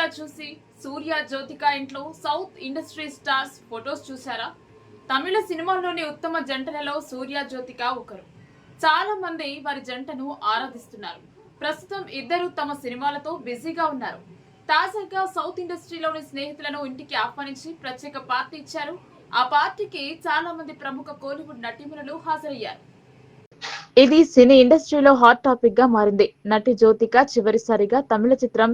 ఇలా చూసి సూర్య జ్యోతిక ఇంట్లో సౌత్ ఇండస్ట్రీ స్టార్స్ ఫొటోస్ చూసారా తమిళ సినిమాల్లోని ఉత్తమ జంటలలో సూర్య జ్యోతిక ఒకరు. చాలా మంది వారి జంటను ఆరాధిస్తున్నారు. ప్రస్తుతం ఇద్దరు తమ సినిమాలతో బిజీగా ఉన్నారు. తాజాగా సౌత్ ఇండస్ట్రీలోని స్నేహితులను ఇంటికి ఆహ్వానించి ప్రత్యేక పార్టీ ఇచ్చారు. ఆ పార్టీకి చాలా మంది ప్రముఖ కోలీవుడ్ నటీమణులు హాజరయ్యారు. ఇది సినీ ఇండస్ట్రీలో హాట్ టాపిక్గా మారింది. నటి జ్యోతిక చివరిసారిగా తమిళ చిత్రం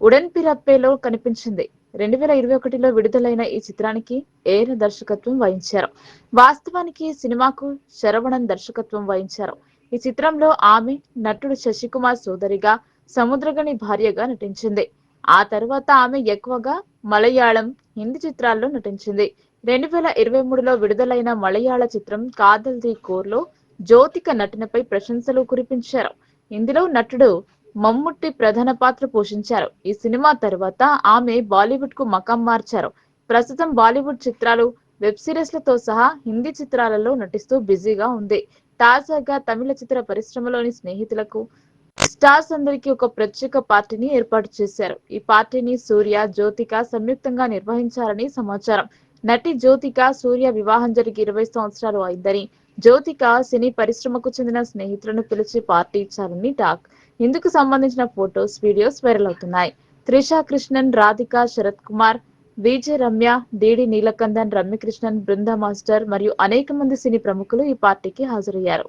ఉడన్ పిరప్పేలో కనిపించింది. రెండు వేల ఇరవై ఒకటిలో విడుదలైన ఈ చిత్రానికి ఏర దర్శకత్వం వహించారు. వాస్తవానికి సినిమాకు శరవణన్ దర్శకత్వం వహించారు. ఈ చిత్రంలో ఆమె నటుడు శశికుమార్ సోదరిగా సముద్రగణి భార్యగా నటించింది. ఆ తర్వాత ఆమె ఎక్కువగా మలయాళం హిందీ చిత్రాల్లో నటించింది. రెండు వేల ఇరవై మూడులో విడుదలైన మలయాళ చిత్రం కాదల్ ది కోర్లో జ్యోతిక నటనపై ప్రశంసలు కురిపించారు. ఇందులో నటుడు మమ్ముట్టి ప్రధాన పాత్ర పోషించారు. ఈ సినిమా తర్వాత ఆమె బాలీవుడ్కు మకం మార్చారు. ప్రస్తుతం బాలీవుడ్ చిత్రాలు వెబ్ సిరీస్లతో సహా హిందీ చిత్రాలలో నటిస్తూ బిజీగా ఉంది. తాజాగా తమిళ చిత్ర పరిశ్రమలోని స్నేహితులకు స్టార్స్ అందరికీ ఒక ప్రత్యేక పార్టీని ఏర్పాటు చేశారు. ఈ పార్టీని సూర్య జ్యోతిక సంయుక్తంగా నిర్వహించారని సమాచారం. నటి జ్యోతిక సూర్య వివాహం జరిగి ఇరవై సంవత్సరాలు అయిందని జ్యోతిక సినీ పరిశ్రమకు చెందిన స్నేహితులను పిలిచి పార్టీ ఇచ్చారని టాక్. ఇందుకు సంబంధించిన ఫొటోస్ వీడియోస్ వైరల్ అవుతున్నాయి. Trisha Krishnan Radhika Sarath Kumar VJ Ramya DD Neelakandan Ramyakrishnan Brinda master మరియు అనేక మంది సినీ ప్రముఖులు ఈ పార్టీకి హాజరయ్యారు.